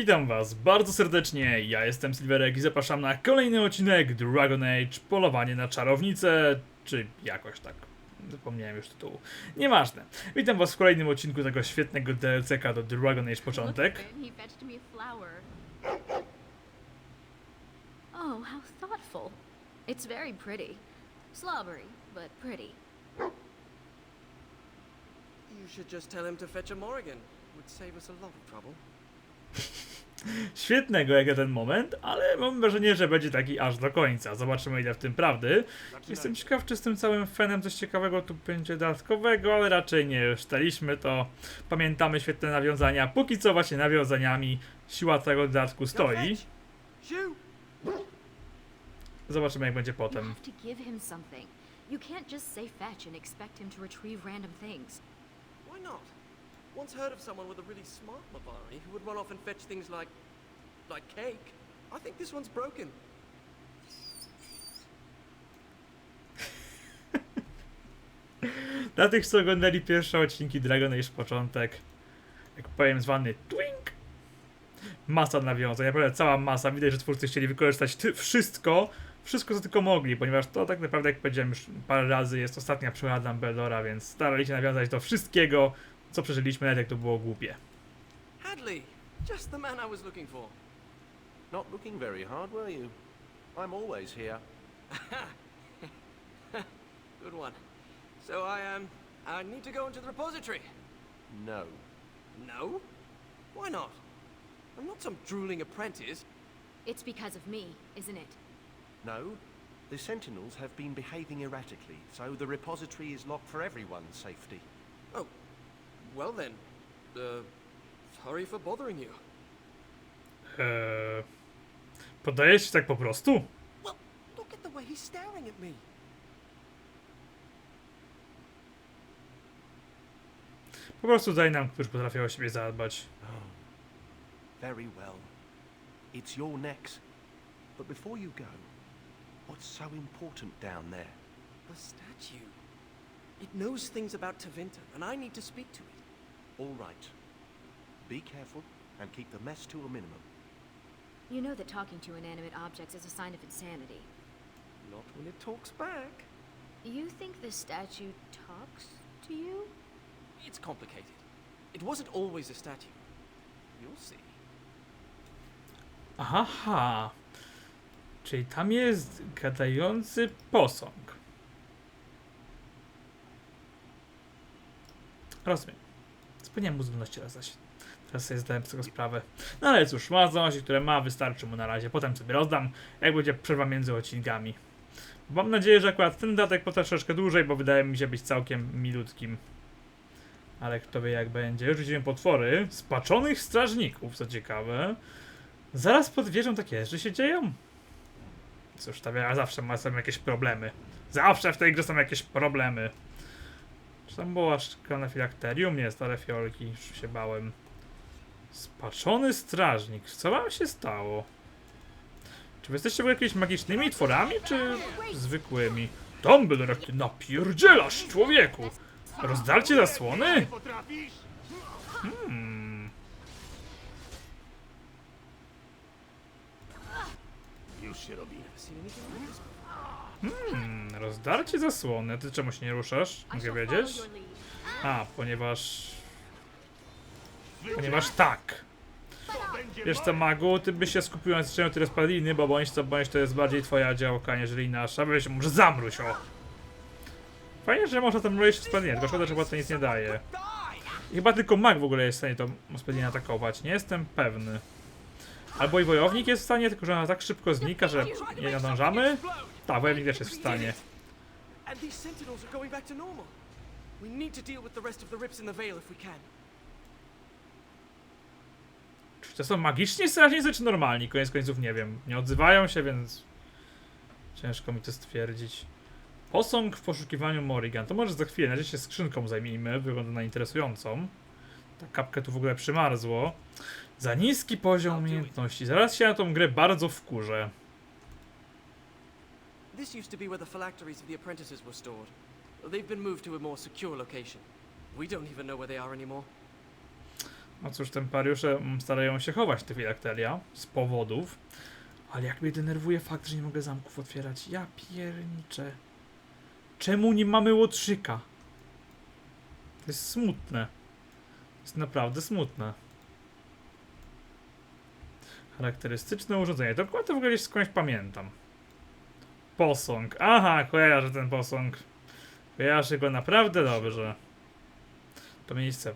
Witam was bardzo serdecznie, ja jestem Silverek i zapraszam na kolejny odcinek Dragon Age Polowanie na czarownicę, czy jakoś tak. Zapomniałem już tytułu. Nieważne. Witam was w kolejnym odcinku tego świetnego DLC-ka do Dragon Age Początek. Oh, how thoughtful. It's very pretty. Slobbery, but pretty. You should just tell him to fetch a Morrigan. Would save us a lot of trouble. Świetnego jak na ten moment, ale mam wrażenie, że będzie taki aż do końca. Zobaczymy ile w tym prawdy. Jestem ciekaw, czy z tym całym fenem coś ciekawego tu będzie dodatkowego, ale raczej nie. Już staliśmy to. Pamiętamy świetne nawiązania. Póki co właśnie nawiązaniami siła tego dodatku stoi. Zobaczymy jak będzie potem. You can't just say fetch and expect him to retrieve random things. Why not? Once heard of someone with a really smart Mabari who would run off and fetch things like. like cake. I think this one's broken. Dla tych, co oglądali pierwsze odcinki Dragon Age początek, jak powiem zwany twink, masa nawiązań, naprawdę cała masa. Widać, że twórcy chcieli wykorzystać wszystko, wszystko co tylko mogli, ponieważ to tak naprawdę, jak powiedziałem już parę razy, jest ostatnia przygoda Dumbledora, więc starali się nawiązać do wszystkiego, co przeżyliśmy, nawet jak to było głupie. Hadley! Just the man I was looking for. Not looking very hard, were you? I'm always here. Good one. So I, um. I need to go into the repository. No. No? Why not? I'm not some drooling apprentice. It's because of me, isn't it? No. The Sentinels have been behaving erratically, so the repository is locked for everyone's safety. Oh. Well then. Uh. Sorry for bothering you. Eee, podajesz się tak po prostu? Well, look at the way he's staring at me. Po prostu daj nam, którzy potrafią o siebie zadbać. Oh. Very well. It's your necks. But before you go, what's so important down there? The statue. It knows things about Tavinta, and I need to speak to it. All right. Be careful and keep the mess to a minimum. You know that talking to inanimate objects is a sign of insanity. Not when it talks back. You think the statue talks to you? It's complicated. It wasn't always a statue. You'll see. Aha. Czyli tam jest gadający posąg. Rozumiem. Zapomniałem mu zdolności raz zaś. Teraz sobie zdałem z tego sprawę. No ale cóż, ma zdolności, które ma, wystarczy mu na razie. Potem sobie rozdam, jak będzie przerwa między odcinkami. Mam nadzieję, że akurat ten datek potrwa troszeczkę dłużej, bo wydaje mi się być całkiem milutkim. Ale kto wie jak będzie. Już widzimy potwory. Spaczonych strażników, co ciekawe. Zaraz pod wieżą takie rzeczy się dzieją. Cóż, ta wieża zawsze ma są jakieś problemy. Zawsze w tej grze są jakieś problemy. Czy tam była szklana filakterium? Nie, stare fiolki, już się bałem. Spaczony strażnik. Co wam się stało? Czy wy jesteście jakimiś magicznymi tworami, czy zwykłymi? Dumbledore, jak ty napierdzielasz, człowieku! Rozdarcie zasłony? Hmm. Like this before. Hmm, rozdarcie zasłony. Ty czemu się nie ruszasz? Mogę wiedzieć? A, ponieważ... Ponieważ tak. Wiesz co, Magu, ty byś się skupił na strzeniu tyle spadliny, bo bądź co bądź to jest bardziej twoja działka, niżeli nasza. Weź, może zamruś, o! Fajnie, że można tam mroić spadlinę, tylko szkoda, że chyba to nic nie daje. I chyba tylko mag w ogóle jest w stanie tą spadlinę atakować, nie jestem pewny. Albo i wojownik jest w stanie, tylko że ona tak szybko znika, że nie nadążamy. Tak, wojownik też jest w stanie. And these sentinels are going back to normal. We need to deal with the rest of the rips in the veil if we can. Czy to są magiczni strażnicy, czy normalni? Koniec końców nie wiem. Nie odzywają się, więc ciężko mi to stwierdzić. Posąg w poszukiwaniu Morrigan. To może za chwilę, na razie się skrzynką zajmijmy. Wygląda na interesującą. Ta kapkę tu w ogóle przymarzło. Za niski poziom umiejętności. Zaraz się na tą grę bardzo wkurzę. This used to be where the phylacteries of the apprentices were stored. They've been moved to a more secure location. We don't even know where they are anymore. No cóż, tempariusze mm, starają się chować te filakteria z powodów. Ale jak mnie denerwuje fakt, że nie mogę zamków otwierać. Ja pierniczę. Czemu nie mamy łotrzyka? To jest smutne. To jest naprawdę smutne. Charakterystyczne urządzenie. To to w ogóle gdzieś skądś pamiętam. Posąg. Aha, kojarzę ten posąg. Kojarzę go naprawdę dobrze. To miejsce.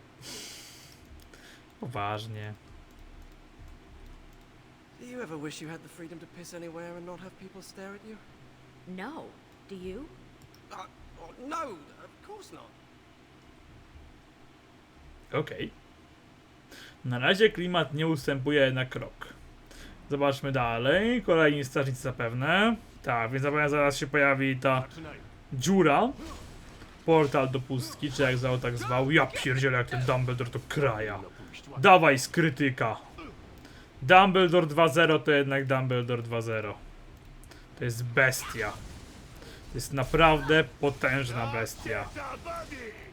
Poważnie. Do you ever wish you had the freedom to piss anywhere and not have people stare at you? No. Do you? Uh, oh, no, of course not. Okej. Na razie klimat nie ustępuje na krok. Zobaczmy dalej. Kolejni strażnicy zapewne. Tak, więc zapewne zaraz się pojawi ta dziura. Portal do pustki, czy jak zwał tak zwał. Ja pierdzielę jak ten Dumbledore to kraja. Dawaj skrytyka. Dumbledore 2.0 to jednak Dumbledore 2.0. To jest bestia. Jest naprawdę potężna bestia.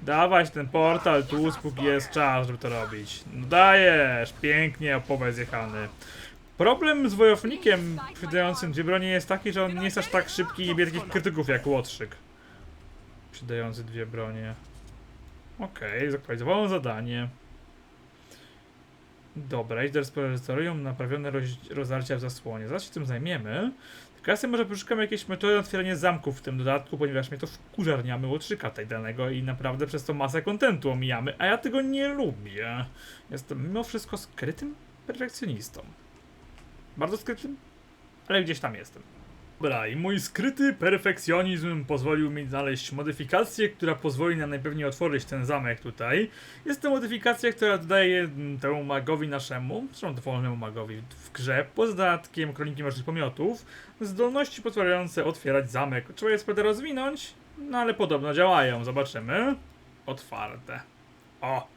Dawać ten portal tu, póki jest czas, żeby to robić. No dajesz, pięknie, opowiedz jechany. Problem z wojownikiem przydającym dwie bronie jest taki, że on nie jest aż tak szybki i nie bije takich krytyków jak Łotrzyk. Przydający dwie bronie. Okej, okay, zadanie. Dobra, idź do repozytorium, naprawione roz, rozdarcia w zasłonie. Zaraz się tym zajmiemy. Sobie może poszukam jakiejś metody otwierania zamków w tym dodatku, ponieważ mnie to wkurza, łotrzyka tej danego i naprawdę przez to masę kontentu omijamy, a ja tego nie lubię. Jestem mimo wszystko skrytym perfekcjonistą. Bardzo skrytym, ale gdzieś tam jestem. Dobra, i mój skryty perfekcjonizm pozwolił mi znaleźć modyfikację, która pozwoli nam najpewniej otworzyć ten zamek tutaj. Jest to modyfikacja, która dodaje temu magowi naszemu, zresztą dowolnemu magowi w grze, poza dodatkiem kronikiem różnych pomiotów, zdolności pozwalające otwierać zamek. Trzeba je sprawę rozwinąć, no ale podobno działają, zobaczymy. Otwarte. O!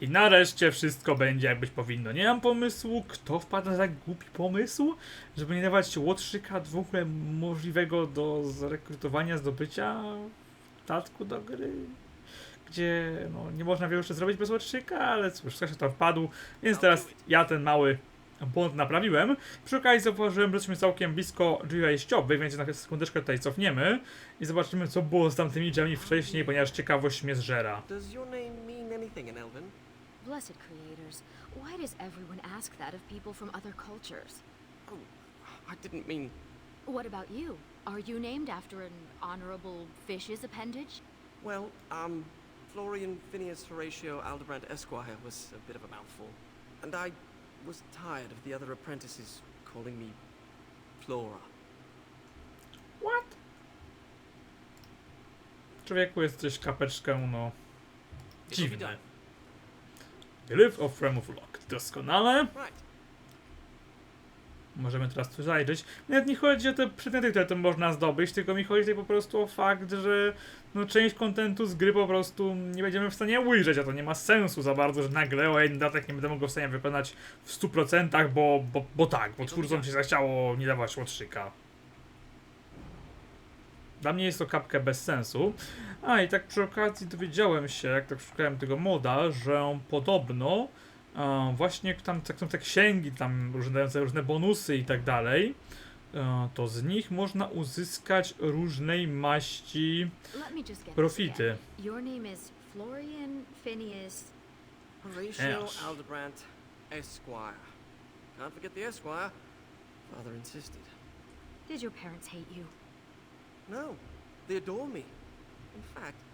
I nareszcie wszystko będzie jak być powinno. Nie mam pomysłu, kto wpadł na tak głupi pomysł, żeby nie dawać łotrzyka w ogóle możliwego do zrekrutowania, zdobycia w dodatku do gry. Gdzie no, nie można wiele jeszcze zrobić bez łotrzyka, ale cóż, ktoś to wpadł, więc teraz ja ten mały błąd naprawiłem. Przy okazji zauważyłem, że jesteśmy całkiem blisko drzwi wejściowych, więc na sekundeczkę tutaj cofniemy i zobaczymy co było z tamtymi drzwiami wcześniej, ponieważ ciekawość mnie zżera. Does your name mean anything in Elven? Blessed creators. Why does everyone ask that of people from other cultures? Oh, I didn't mean. What about you? Are you named after an honorable fish's appendage? Well, um, Florian Phineas Horatio Aldebrand Esquire was a bit of a mouthful. And I was tired of the other apprentices calling me Flora. What? Człowieku jesteś kapeczką, no. It'll Dziwne. Glyph of Frame of Lock. Doskonale. Możemy teraz tu zajrzeć. Nawet nie chodzi o te przedmioty, które to można zdobyć, tylko mi chodzi tutaj po prostu o fakt, że no, część kontentu z gry po prostu nie będziemy w stanie ujrzeć, a to nie ma sensu za bardzo, że nagle o jeden datek nie będę mógł w stanie wykonać w 100%, bo, bo, bo tak, bo twórcom się zachciało nie dawać łotrzyka. Dla mnie jest to kapkę bez sensu. A i tak przy okazji dowiedziałem się, jak tak szukałem tego moda, że podobno e, właśnie tam tak, są te księgi, tam różne, dające różne bonusy i tak dalej, e, to z nich można uzyskać różnej maści profity. Your name is Florian Phineas. Horatio Yes. Aldebrand Esquire. Can't forget the Esquire. Father insisted. Did your parents hate you? No, they adore me. In fact,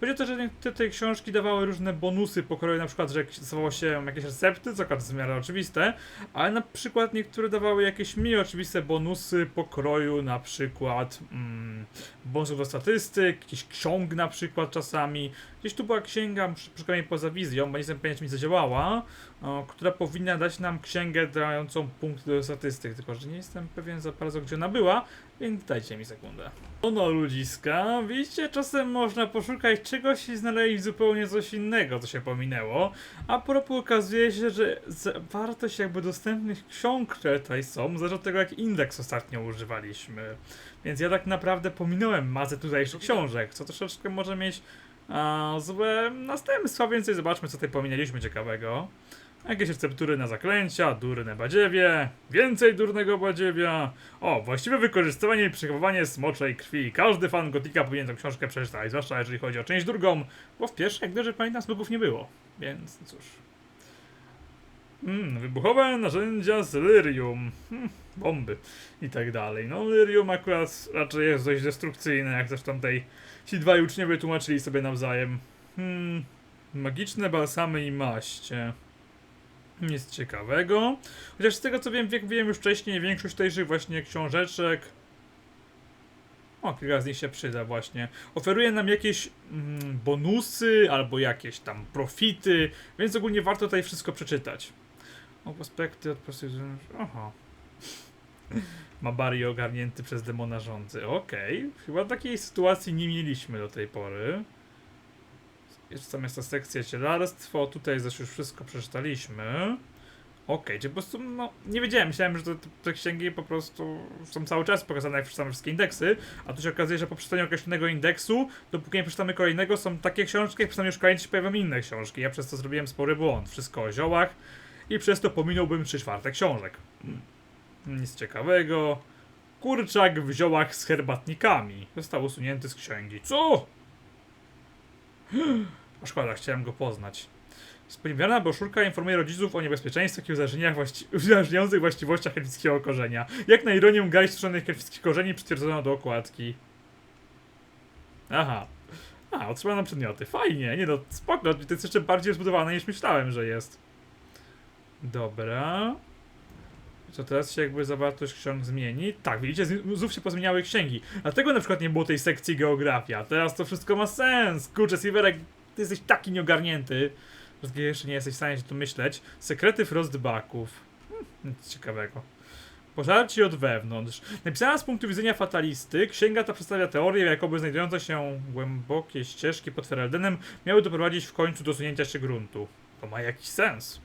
Chodzi o to, że te, te książki dawały różne bonusy pokroju, na przykład, że stosowało się jakieś recepty, co akurat jest w miarę oczywiste, ale na przykład niektóre dawały jakieś mniej oczywiste bonusy pokroju, na przykład mm, bonusów do statystyk, jakichś ksiąg na przykład czasami. Gdzieś tu była księga, przy- przynajmniej poza wizją, bo nie jestem pewien, czy mi zadziałała, o, która powinna dać nam księgę dającą punkty do statystyk, tylko że nie jestem pewien za bardzo, gdzie ona była, więc dajcie mi sekundę. No ludziska, widzicie, czasem można poszukać czegoś i znaleźć zupełnie coś innego, co się pominęło, a propos okazuje się, że wartość jakby dostępnych ksiąg, które tutaj są, zależy od tego, jaki indeks ostatnio używaliśmy. Więc ja tak naprawdę pominąłem masę tutejszych książek, co troszeczkę może mieć a, złe następstwa, więcej zobaczmy, co tutaj pominęliśmy ciekawego. Jakieś receptury na zaklęcia, durne badziewie, więcej durnego badziewia. O, właściwe wykorzystywanie i przechowywanie smoczej krwi. Każdy fan Gotika powinien tę książkę przeczytać, zwłaszcza jeżeli chodzi o część drugą, bo w pierwszej, jak dobrze pamiętam, smugów nie było. Więc cóż. Mm, wybuchowe narzędzia z lyrium. Hmm, bomby i tak dalej. No, lyrium akurat raczej jest dość destrukcyjne, jak zresztą tej ci dwaj uczniowie tłumaczyli sobie nawzajem. Hmm, magiczne balsamy i maście. Nic ciekawego. Chociaż z tego co wiem, jak wiem już wcześniej, większość tejże właśnie książeczek. O, kilka z nich się przyda właśnie. Oferuje nam jakieś mm, bonusy albo jakieś tam profity, więc ogólnie warto tutaj wszystko przeczytać. O, aspekty od prostu. Aha. Ma Barry ogarnięty przez demona rządzy. Okej. Chyba takiej sytuacji nie mieliśmy do tej pory. Jest tam jest ta sekcja cielarstwo. Tutaj też już wszystko przeczytaliśmy. Okej, czy po prostu, no, nie wiedziałem, myślałem, że te, te księgi po prostu są cały czas pokazane, jak przeczytamy wszystkie indeksy, a tu się okazuje, że po przeczytaniu określonego indeksu, dopóki nie przeczytamy kolejnego, są takie książki, jak przeczytamy już kolejny, się pojawią inne książki. Ja przez to zrobiłem spory błąd. Wszystko o ziołach i przez to pominąłbym trzy czwarte książek. Hmm. Nic ciekawego. Kurczak w ziołach z herbatnikami. Został usunięty z księgi. Co? Szkoda, chciałem go poznać. Spodziewana broszurka informuje rodziców o niebezpieczeństwach i uzależnieniach właści- uzależniających właściwościach elfickiego korzenia. Jak na ironię garść suszonych elfickich korzeni przytwierdzono do okładki. Aha. A, otrzymano przedmioty. Fajnie, nie no, spoko, to jest jeszcze bardziej zbudowane niż myślałem, że jest. Dobra. Co teraz się jakby zawartość ksiąg zmieni? Tak, widzicie, znów się pozmieniały księgi. Dlatego na przykład nie było tej sekcji geografia. Teraz to wszystko ma sens. Kurczę, Silverek, ty jesteś taki nieogarnięty, że jeszcze nie jesteś w stanie się tu myśleć. Sekrety frostbacków. Hmm, nic ciekawego. Pożarci od wewnątrz. Napisana z punktu widzenia fatalisty, księga ta przedstawia teorię, jakoby znajdujące się głębokie ścieżki pod Fereldenem miały doprowadzić w końcu do sunięcia się gruntu. To ma jakiś sens.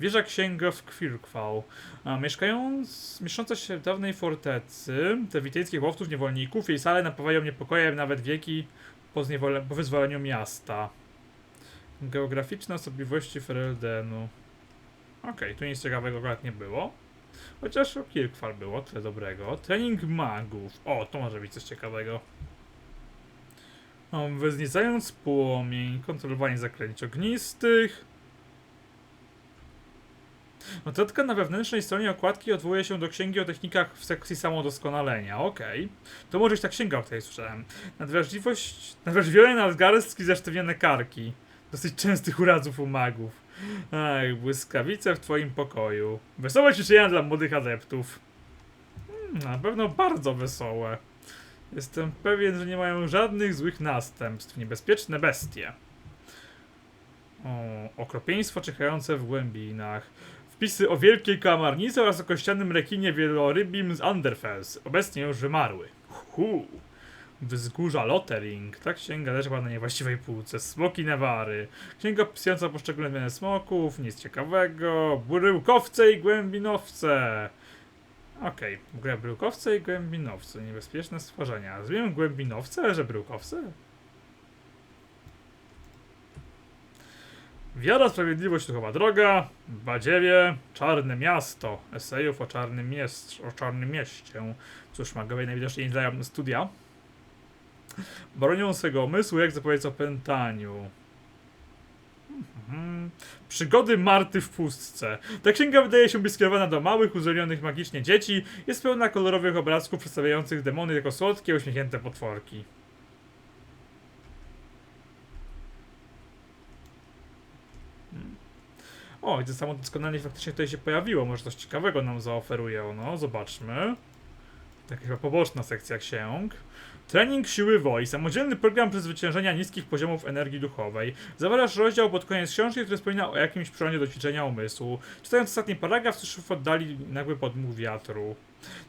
Wieża księga w Kwirkwall. A, mieszkając, mieszcząca się w dawnej fortecy, te wityjskich łowców niewolników, jej sale napawają niepokojem nawet wieki po, zniewole- po wyzwoleniu miasta. Geograficzne osobliwości Fereldenu. Okej, tu nic ciekawego akurat nie było. Chociaż o Kirkwall było, tyle dobrego. Trening magów. O, to może być coś ciekawego. O, wzniecając płomień, kontrolowanie zaklęć ognistych. Notatka na wewnętrznej stronie okładki odwołuje się do księgi o technikach w sekcji samodoskonalenia. Okej. To może być ta księga, o której słyszałem. Nadwrażliwość... Nadwrażliwione nadgarstki zasztywnione karki. Dosyć częstych urazów u magów. Ach, błyskawice w twoim pokoju. Wesołe ćwiczenia dla młodych adeptów. Hmm, na pewno bardzo wesołe. Jestem pewien, że nie mają żadnych złych następstw. Niebezpieczne bestie. O, okropieństwo czekające w głębinach. Wpisy o wielkiej kamarnicy oraz o kościanym rekinie wielorybim z Underfels, obecnie już wymarły. Hu. Wzgórza Lottering, ta księga leżała na niewłaściwej półce. Smoki Newary, księga opisująca poszczególne zmiany smoków, nic ciekawego. Bryłkowce i głębinowce. Okej, w ogóle bryłkowce i głębinowce, niebezpieczne stworzenia. Rozumiem głębinowce, że bryłkowce? Wiara, Sprawiedliwość, Duchowa Droga, Badziewie, Czarne Miasto, esejów o czarnym, miast, o czarnym mieście. Cóż, magowie najwidoczniej nie dają studia. Bronią swego umysłu, jak zapowiedz o pętaniu. Mhm. Przygody Marty w pustce. Ta księga wydaje się być skierowana do małych, uzdolnionych magicznie dzieci. Jest pełna kolorowych obrazków przedstawiających demony jako słodkie, uśmiechnięte potworki. O, i to samo doskonale faktycznie tutaj się pojawiło. Może coś ciekawego nam zaoferuje ono. Zobaczmy. Taka chyba poboczna sekcja ksiąg. Trening siły woli. Samodzielny program przezwyciężenia niskich poziomów energii duchowej. Zawierasz rozdział pod koniec książki, który wspomina o jakimś przerodzie do ćwiczenia umysłu. Czytając ostatni paragraf, słyszysz w oddali nagły podmuch wiatru.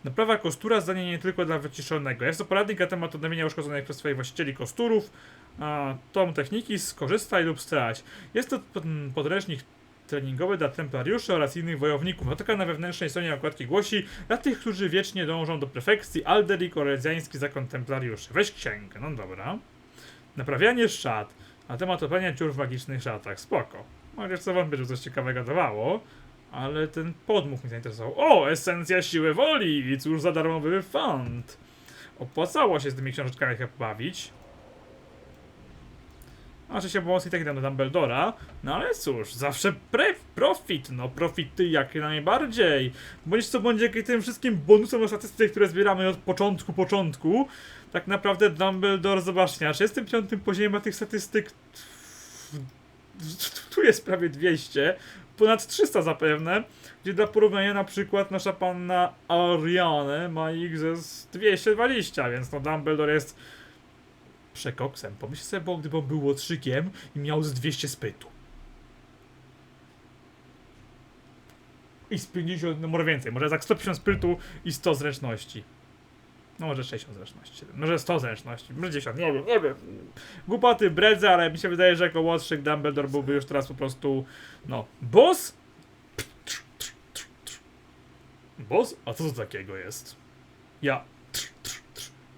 Naprawa kostura zdanie nie tylko dla wyciszonego. Jest to poradnik na temat odnowienia uszkodzonych przez swoich właścicieli kosturów. A, tom techniki skorzystaj lub strać. Jest to pod- podręcznik treningowy dla templariuszy oraz innych wojowników. Notatka na wewnętrznej stronie okładki głosi dla tych, którzy wiecznie dążą do perfekcji, Alderik Orezjański zakon templariuszy. Weź księgę, no dobra. Naprawianie szat. Na temat topienia dziur w magicznych szatach. Spoko. Chociaż co wam by coś ciekawego dawało. Ale ten podmuch mnie zainteresował. O, esencja siły woli! Cóż za darmowy fund. Opłacało się z tymi książeczkami chyba bawić. Znaczy się pomocy i tak do Dumbledora. No ale cóż, zawsze pre profit, no profity jak najbardziej. Bądź co bądź dzięki tym wszystkim bonusem do statystyk, które zbieramy od początku, początku. Tak naprawdę Dumbledore, zobaczcie, na 35 poziomie ma tych statystyk. Tu jest prawie 200, ponad 300 zapewne. Gdzie dla porównania na przykład nasza panna Ariane ma ich ze z 220, więc no Dumbledore jest przekoksem. Pomyśl sobie, bo gdyby on był łotrzykiem i miał z 200 spytu. I z 50, no może więcej, może tak 150 sprytu i 100 zręczności. No może 60 zręczności, może 100 zręczności, może 10, nie wiem, nie wiem. Głupoty, bredze, ale mi się wydaje, że jako łotrzyk Dumbledore byłby już teraz po prostu, no, boss? Boss? A co to takiego jest? Ja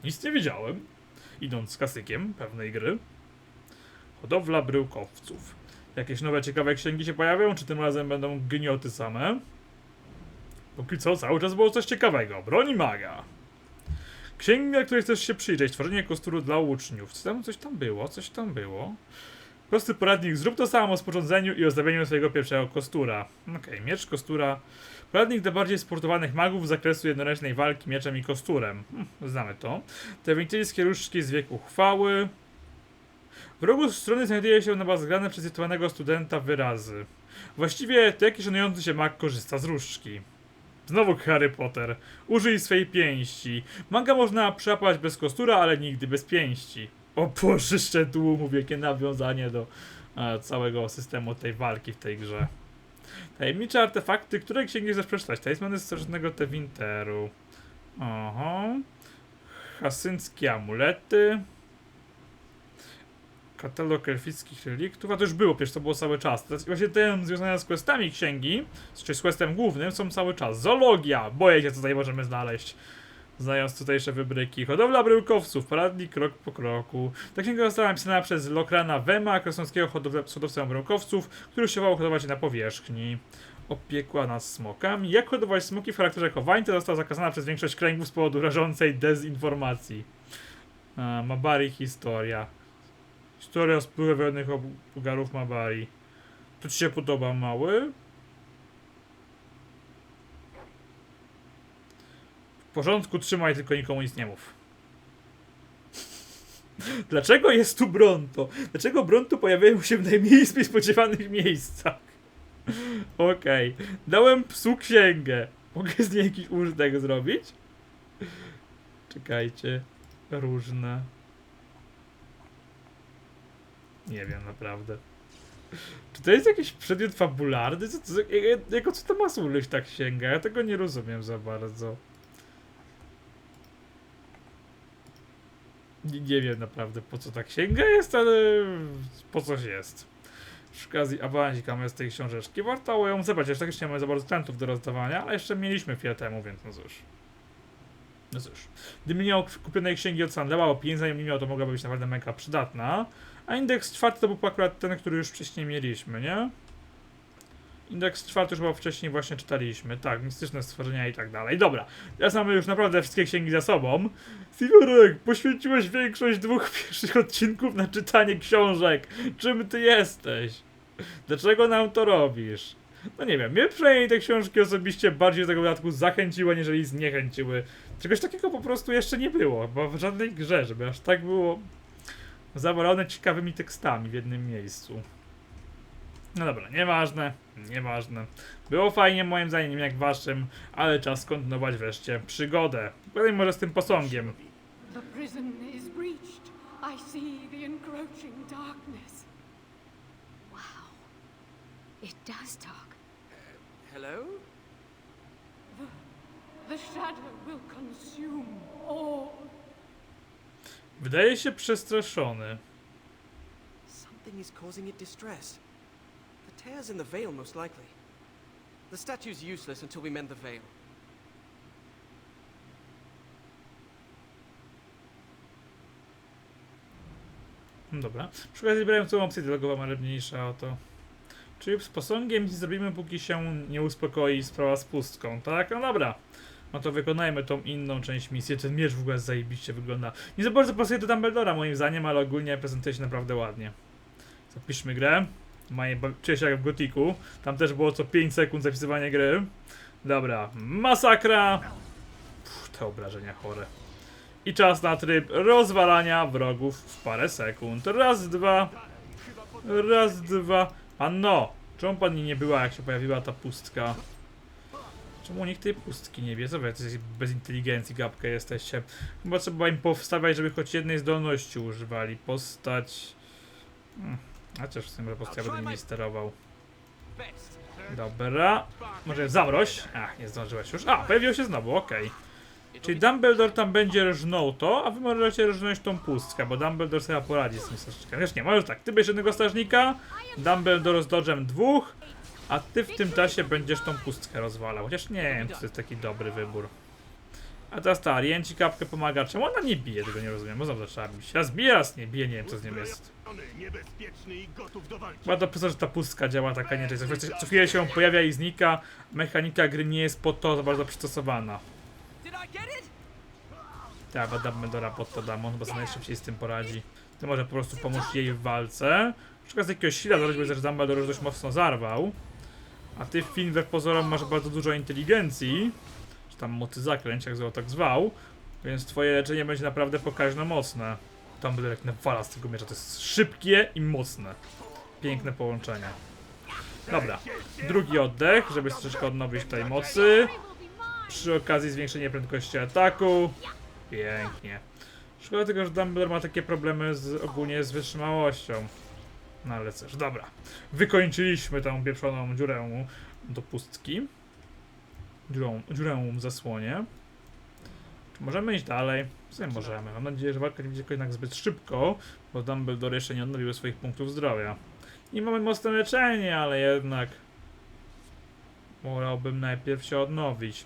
nic nie wiedziałem idąc z kasykiem pewnej gry. Hodowla bryłkowców. Jakieś nowe ciekawe księgi się pojawią, czy tym razem będą gnioty same? Póki co cały czas było coś ciekawego. Broni maga. Księga, której chcesz się przyjrzeć. Tworzenie kosturu dla uczniów. Co tam, coś tam było? Coś tam było. Prosty poradnik. Zrób to samo o sporządzeniu i ozdabianiu swojego pierwszego kostura. Okej, miecz kostura. Poradnik dla bardziej sportowanych magów z zakresu jednoręcznej walki mieczem i kosturem. Hm, znamy to. Te winkielickie różdżki z wieku chwały. W rogu strony znajduje się nowa zgrane przez cytowanego studenta wyrazy. Właściwie to jaki szanujący się mag korzysta z różdżki. Znowu Harry Potter. Użyj swej pięści. Maga można przyłapać bez kostura, ale nigdy bez pięści. O Boże, szczegółów, jakie nawiązanie do e, całego systemu tej walki w tej grze. Tajemnicze artefakty, które księgi chcesz przeczytać? Talismany z starożytnego Tewinteru. Oho. Hasynckie amulety. Katalog elfickich reliktów, a to już było, przecież to było cały czas. Właśnie te związane z questami księgi, czy z questem głównym, są cały czas. Zoologia! Boję się, co tutaj możemy znaleźć. Znając tutejsze wybryki. Hodowla bryłkowców, poradnik krok po kroku. Ta księga została napisana przez Lokrana Wema, krasnowskiego hodowcę bryłkowców, który usiłował hodować na powierzchni. Opiekła nas smokami. Jak hodować smoki w charakterze chowańca została zakazana przez większość kręgów z powodu rażącej dezinformacji. A, Mabari historia. Historia o spływie wojennych obugarów Mabari. To ci się podoba, mały? W porządku, trzymaj, tylko nikomu nic nie mów. Dlaczego jest tu Bronto? Dlaczego Bronto pojawiają się w najmniej spodziewanych miejscach? Okej. Dałem psu księgę. Mogę z niej jakiś użytek zrobić? Czekajcie. Różne. Nie wiem, naprawdę. Czy to jest jakiś przedmiot fabularny? Co, co, jak- jako co to ma służyć ta księga? Ja tego nie rozumiem za bardzo. Nie, nie wiem naprawdę po co ta księga jest, ale po coś jest. Przy okazji awansika mamy z tej książeczki. Warto ją zebrać. Jeszcze tak nie mamy za bardzo talentów do rozdawania, ale jeszcze mieliśmy chwilę temu, więc no cóż. No cóż. Gdybym nie miał kupionej księgi od Sandlewa, bo pieniędzy nie miał, to mogłaby być naprawdę mega przydatna. A indeks czwarty to był akurat ten, który już wcześniej mieliśmy, nie? Indeks czwarty już chyba wcześniej właśnie czytaliśmy. Tak, mistyczne stworzenia i tak dalej. Dobra, teraz mamy już naprawdę wszystkie księgi za sobą. Silverek, poświęciłeś większość dwóch pierwszych odcinków na czytanie książek. Czym ty jesteś? Dlaczego nam to robisz? No nie wiem, mnie przynajmniej te książki osobiście bardziej do tego dodatku zachęciły, aniżeli zniechęciły. Czegoś takiego po prostu jeszcze nie było, bo w żadnej grze, żeby aż tak było zawalone ciekawymi tekstami w jednym miejscu. No dobra, nieważne, nieważne. Było fajnie moim zdaniem, jak waszym, ale czas kontynuować wreszcie przygodę. Pogadaj może z tym posągiem. The prison is breached. I see the encroaching darkness. Wow. It does talk. Hello? The shadow will consume all. Wydaje się przestraszony. Something is causing it distress. Tears in the veil, most likely. The statue's useless until we mend the veil. No dobra. Przy okazji wybrałem opcję dialogową, ale mniejsza o to. Czyli z posągiem nic zrobimy, póki się nie uspokoi sprawa z pustką, tak? No dobra. No to wykonajmy tą inną część misji. Ten miecz w ogóle zajebiście wygląda. Nie za bardzo pasuje do Dumbledora moim zdaniem, ale ogólnie prezentuje się naprawdę ładnie. Zapiszmy grę. Czuję się jak w Gotiku. Tam też było co 5 sekund zapisywanie gry. Dobra, masakra. Pff, te obrażenia chore. I czas na tryb rozwalania wrogów w parę sekund. Raz, dwa. Raz, dwa. Panno! Czemu pani nie była, jak się pojawiła ta pustka? Czemu nikt tej pustki nie wie? Jacyś bez inteligencji gapkę jesteście? Chyba trzeba im powstawiać, żeby choć jednej zdolności używali. Postać... Hmm. A chociaż w sumie ja będę nimi sterował. Dobra. Może zamroź? Ach, nie zdążyłeś już. A, pojawił się znowu, okej. Czyli Dumbledore tam będzie rżnął to, a wy możecie rżnąć tą pustkę, bo Dumbledore sobie poradzi z tym strażnikiem. Wiesz, nie, możesz tak, ty bierzesz jednego strażnika, Dumbledore z dodżem dwóch, a ty w tym czasie będziesz tą pustkę rozwalał. Chociaż nie wiem, czy to jest taki dobry wybór. A teraz ta, Rienci kapkę pomaga. Czemu ona nie bije? Tego nie rozumiem. Bo zawsze trzeba bić. Raz bije, raz nie bije. Nie wiem, co z nim jest. Do. Chyba to przez że ta pustka działa taka nieczęsto. Co- chwilę się pojawia i znika. Mechanika gry nie jest po to za bardzo przystosowana. Tak, bo Dumbledora pod to dam, on chyba sobie najszybciej z tym poradzi. Ty może po prostu pomóż jej w walce. Przykład z jakiegoś sila, zależy, że Dumbledore już dość mocno zarwał. A ty, Finn, wbrew pozorom masz bardzo dużo inteligencji. Tam mocy zaklęć, jak zwał tak zwał. Więc twoje leczenie będzie naprawdę pokaźno mocne. Dumbledore nawala z tego miecza, to jest szybkie i mocne. Piękne połączenie. Dobra, drugi oddech, żeby troszeczkę odnowić tej mocy. Przy okazji zwiększenie prędkości ataku. Pięknie. Szkoda tylko, że Dumbledore ma takie problemy z, ogólnie z wytrzymałością. No ale cóż, dobra. Wykończyliśmy tą pieprzoną dziurę do pustki. Dziurą, dziurę zasłonie. Czy możemy iść dalej? Sumie możemy. Mam nadzieję, że walka nie będzie jednak zbyt szybko, bo Dumbledore jeszcze nie odnowił swoich punktów zdrowia. I mamy mocne leczenie, ale jednak wolałbym najpierw się odnowić.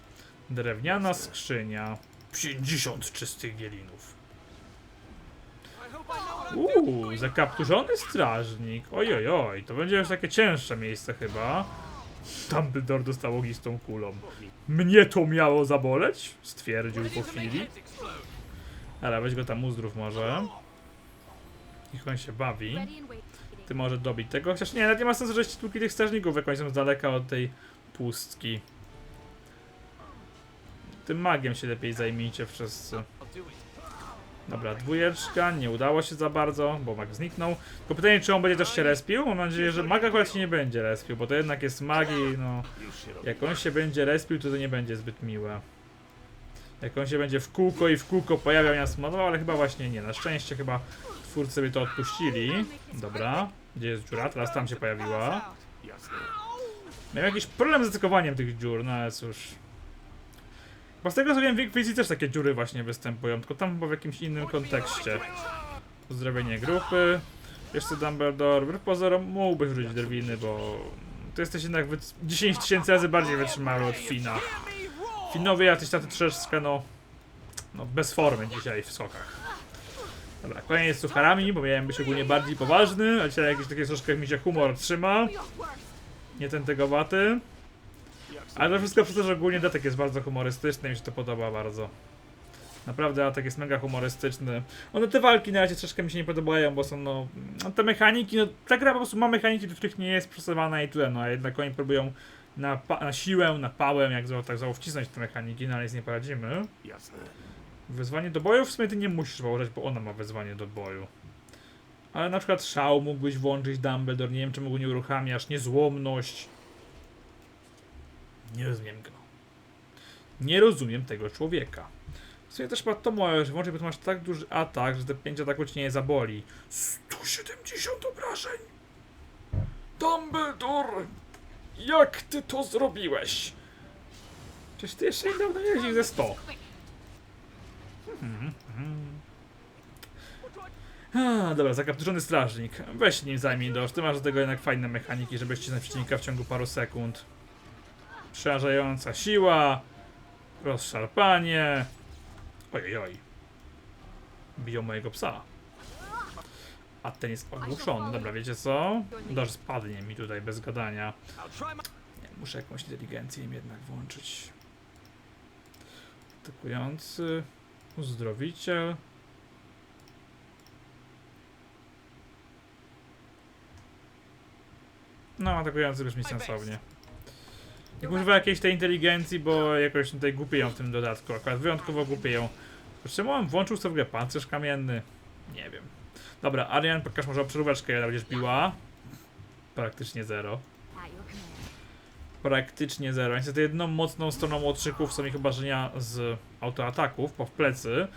Drewniana skrzynia. 50 czystych doing. Uuu, zakapturzony strażnik. Oj, oj, oj, to będzie już takie cięższe miejsce chyba. Dumbledore dostał ognistą kulą. Mnie to miało zaboleć? Stwierdził po chwili. Ale weź go tam uzdrów może. Niech on się bawi. Ty może dobić tego, chociaż nie, nawet nie ma sensu, że ci tłuki tych strażników jakoś są z daleka od tej pustki. Tym magiem się lepiej zajmijcie wszyscy. Dobra, dwójeczka, nie udało się za bardzo, bo mag zniknął. Tylko pytanie, czy on będzie też się respił? Mam nadzieję, że mag akurat się nie będzie respił, bo to jednak jest mag i no... Jak on się będzie respił, to to nie będzie zbyt miłe. Jak on się będzie w kółko i w kółko pojawiał i nas ale chyba właśnie nie. Na szczęście chyba twórcy sobie to odpuścili. Dobra, gdzie jest dziura? Teraz tam się pojawiła. Miałem jakiś problem z atakowaniem tych dziur, no ale cóż. Bo z tego co wiem, w Inquisicji też takie dziury właśnie występują, tylko tam w jakimś innym kontekście. Pozdrowienie grupy. Jeszcze Dumbledore, wbrew pozorom mógłbyś rzucić drwiny, bo ty jesteś jednak wy- 10 tysięcy razy bardziej wytrzymały od Fina. Finowie jacyś tacy troszeczkę no, no bez formy dzisiaj w skokach. Dobra, koniec z sucharami, bo miałem być ogólnie bardziej poważny, a dzisiaj jakiś taki troszkę mi się humor trzyma. Nie ten tegowaty. Ale to wszystko przez to, że ogólnie datek jest bardzo humorystyczny i mi się to podoba bardzo. Naprawdę atak jest mega humorystyczny. One te walki na razie troszkę mi się nie podobają, bo są no, no te mechaniki, no ta gra po prostu ma mechaniki, do których nie jest przystosowana i tyle, no a jednak oni próbują na, na siłę, na pałę, jak zwał, tak zwał, wcisnąć te mechaniki, no ale nic nie poradzimy. Jasne. Wyzwanie do boju w sumie ty nie musisz założyć, bo ona ma wyzwanie do boju. Ale na przykład szał mógłbyś włączyć Dumbledore, nie wiem czemu go nie uruchamiasz, niezłomność. Nie rozumiem go. Nie rozumiem tego człowieka. W sumie też chyba to możesz włączyć, bo tu masz tak duży atak, że te 5 ataków cię nie zaboli. 170 obrażeń! Dumbledore! Jak ty to zrobiłeś? Przecież ty jeszcze niedawno jeździł ze 100. A, dobra, zakapturzony strażnik. Weź się nim zajmij dość. Ty masz do tego jednak fajne mechaniki, żeby ścisnąć przeciwnika w ciągu paru sekund. Przerażająca siła. Rozszarpanie. Ojej, oj. Biją mojego psa. A ten jest ogłuszony. Dobra, wiecie co? Doż spadnie mi tutaj bez gadania. Nie, muszę jakąś inteligencję im jednak włączyć. Atakujący. Uzdrowiciel. No, atakujący brzmi sensownie. Nie używa jakiejś tej inteligencji, bo jakoś tutaj głupieją w tym dodatku. Akurat wyjątkowo głupieją. Czemu on włączył sobie w ogóle pancerz kamienny? Nie wiem. Dobra, Arian, pokaż może obserweczkę, jak będziesz biła. Praktycznie zero. Praktycznie zero. Niestety jedną mocną stroną łotrzyków są ich obrażenia z autoataków po w plecy.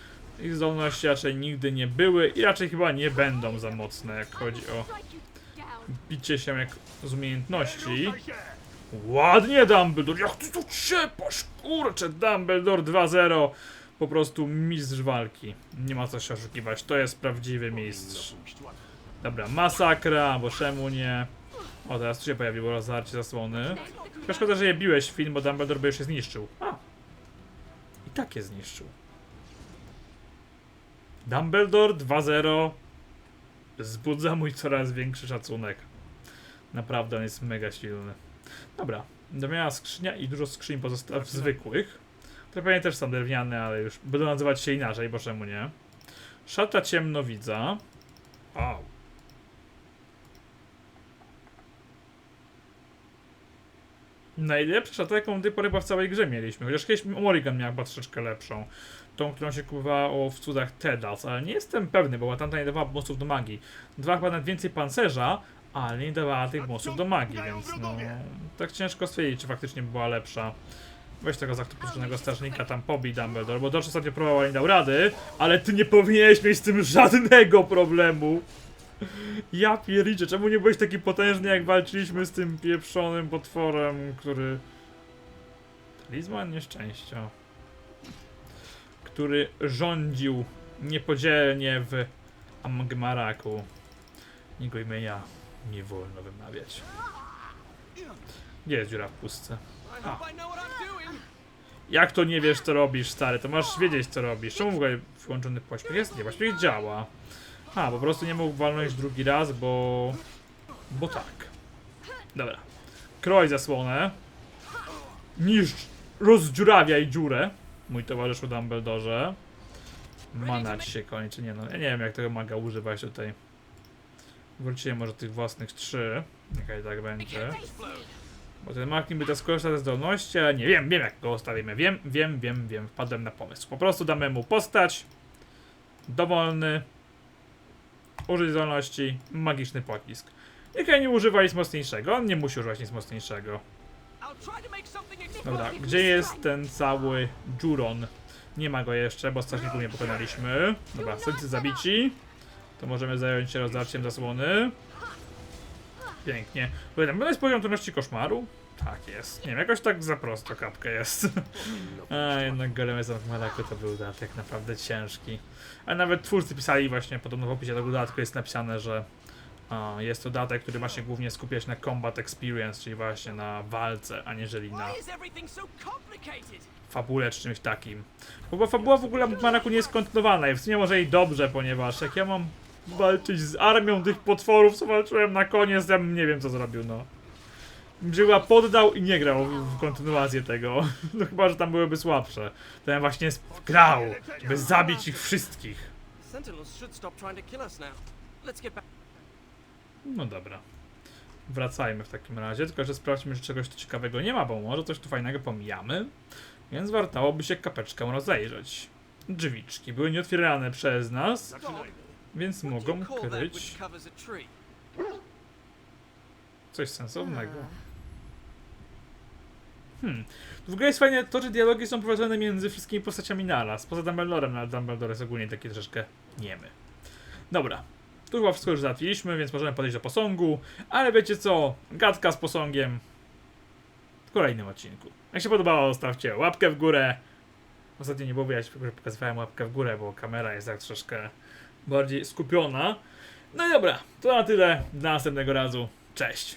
Ich zdolności raczej nigdy nie były i raczej chyba nie będą za mocne, jak chodzi o bicie się jak z umiejętności. Ładnie Dumbledore, jak ty tu ciepasz, kurczę, Dumbledore 2-0. Po prostu mistrz walki. Nie ma co się oszukiwać, to jest prawdziwy mistrz. Dobra, masakra, bo czemu nie? O, teraz tu się pojawiło rozdarcie zasłony. Tylko szkoda, że je biłeś film, bo Dumbledore by już je zniszczył. A! I tak je zniszczył. Dumbledore 2-0 wzbudza mój coraz większy szacunek. Naprawdę on jest mega silny. Dobra, miała skrzynia i dużo skrzyń pozostałych zwykłych. Które pewnie też są drewniane, ale już będą nazywać się inaczej, bo czemu nie? Szata ciemnowidza. Wow. Najlepsza szata, jaką do tej pory w całej grze mieliśmy. Chociaż kiedyś Morrigan miała chyba troszeczkę lepszą. Tą, którą się kupowało w cudach Tedas, ale nie jestem pewny, bo tamta nie dawała bonusów do magii. Dwa chyba nawet więcej pancerza, ale nie dawała tych bonusów do magii, więc no... Tak ciężko stwierdzić, czy faktycznie była lepsza. Weź tego zaktopocznego strażnika tam pobij Dumbledore, bo Dodge ostatnio próbował i nie dał rady, ale ty nie powinieneś mieć z tym żadnego problemu. Ja pierniczę, czemu nie byłeś taki potężny jak walczyliśmy z tym pieprzonym potworem, który... Talizman nieszczęścia. Który rządził niepodzielnie w Amgmaraku. Jego imienia nie wolno wymawiać. Jest dziura w pustce? Doing. Jak to nie wiesz co robisz, stary? To masz wiedzieć co robisz. Czemu w ogóle włączony pośpiech jest? Nie, pośpiech działa. A, po prostu nie mógł walnąć drugi raz, bo... Bo tak. Dobra. Kroj zasłonę. Niszcz, rozdziurawiaj dziurę. Mój towarzyszu Dumbledore. Mana ci się kończy, nie no. Ja nie wiem jak tego maga używać tutaj. Wróciłem może tych własnych trzy. Niechaj tak będzie. Bo ten mag niby to skorzysta ze zdolności, ale nie wiem, wiem jak go ustawimy. Wiem, wiem, wiem, wiem. Wpadłem na pomysł. Po prostu damy mu postać. Dowolny. Użyć zdolności. Magiczny pocisk. Niechaj nie używa nic mocniejszego. On nie musi używać nic mocniejszego. Dobra, gdzie jest ten cały Juron? Nie ma go jeszcze, bo strażników nie pokonaliśmy. Dobra, strażnicy zabici. To możemy zająć się rozdarciem zasłony. Pięknie. Powiadam, jest poziom trudności koszmaru? Tak jest. Nie wiem, jakoś tak za prosto kapka jest. A jednak Golem z Malaku to był dodatek naprawdę ciężki. Ale nawet twórcy pisali właśnie, podobno w opisie tego dodatku jest napisane, że a, jest to dodatek, który ma się głównie skupiać na combat experience, czyli właśnie na walce, aniżeli na fabule czy czymś takim. Bo fabuła w ogóle w Manaku nie jest kontynuowana i w sumie może i dobrze, ponieważ jak ja mam walczyć z armią tych potworów, co walczyłem na koniec, ja bym nie wiem co zrobił, no. Żyła poddał i nie grał w kontynuację tego. No chyba, że tam byłyby słabsze. To ja właśnie grał, by zabić ich wszystkich. No dobra. Wracajmy w takim razie, tylko że sprawdźmy, czy czegoś tu ciekawego nie ma, bo może coś tu fajnego pomijamy. Więc wartałoby się kapeczkę rozejrzeć. Drzwiczki były nieotwierane przez nas. Więc mogą kryć coś sensownego. Hmm. W ogóle jest fajne to, że dialogi są prowadzone między wszystkimi postaciami naraz. Poza Dumbledorem, no ale Dumbledore jest ogólnie taki troszeczkę niemy. Dobra. Tu chyba wszystko już załatwiliśmy, więc możemy podejść do posągu. Ale wiecie co? Gadka z posągiem w kolejnym odcinku. Jak się podobało, zostawcie łapkę w górę. Ostatnio nie było widać, że pokazywałem łapkę w górę, bo kamera jest tak troszeczkę bardziej skupiona. No i dobra, to na tyle. Do następnego razu. Cześć.